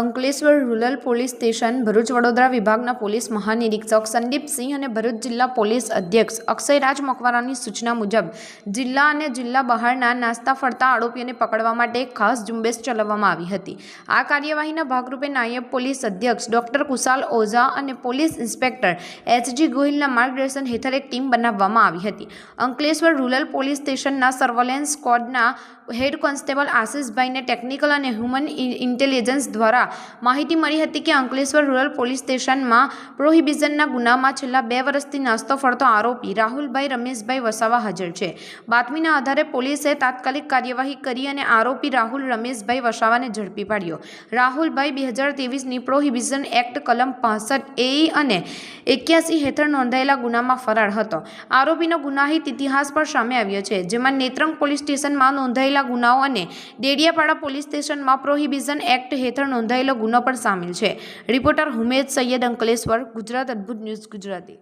Ankleshwar rural police station, Bharuch Vadodara વિભાગના police મહાનિરીક્ષક Sandipsinh અને ભરૂચ જિલ્લા પોલીસ અધ્યક્ષ અક્ષયરાજ મકવારાની સૂચના મુજબ, જિલ્લા અને જિલ્લા બહારના નાસ્તા ફરતા આરોપીઓને પકડવા માટે ખાસ ઝુંબેશ ચલાવવામાં આવી હતી. આ કાર્યવાહીના ભાગરૂપે નાયબ પોલીસ અધ્યક્ષ ડોક્ટર કુશાલ ઓઝા અને પોલીસ ઇન્સ્પેક્ટર એચજી ગોહિલના માર્ગદર્શન હેઠળ એક ટીમ બનાવવામાં આવી હતી. અંકલેશ્વર રૂરલ પોલીસ સ્ટેશનના સર્વેલન્સ સ્કોડના હેડ કોન્સ્ટેબલ આશિષભાઈને ટેકનિકલ અને હ્યુમન ઇન્ટેલિજન્સ દ્વારા માહિતી મળી હતી કે અંકલેશ્વર રૂરલ પોલીસ સ્ટેશનમાં પ્રોહિબિઝનના ગુનામાં છેલ્લા બે વર્ષથી નાસ્તો ફરતો આરોપી રાહુલભાઈ, રમેશભાઈ વસાવા હાજર છે. બાતમીના આધારે પોલીસે તાત્કાલિક કાર્યવાહી કરી અને આરોપી રાહુલ, રમેશભાઈ વસાવાને ઝડપી પાડ્યો. રાહુલભાઈ બે હજાર ત્રેવીસની પ્રોહિબિઝન એક્ટ કલમ પાસઠ એ અને એક્યાસી હેઠળ નોંધાયેલા ગુનામાં ફરાર હતો. આરોપીનો ગુનાહિત ઇતિહાસ પણ સામે આવ્યો છે, જેમાં નેત્રંગ પોલીસ સ્ટેશનમાં નોંધાયેલા ગુનાઓ અને ડેડિયાપાડા પોલીસ સ્ટેશનમાં પ્રોહિબિશન એક્ટ હેઠળ નોંધાયેલો ગુનો પણ સામેલ છે. Reporter Humed Sayyed Ankleshwar, Gujarat Adbhut news Gujarati.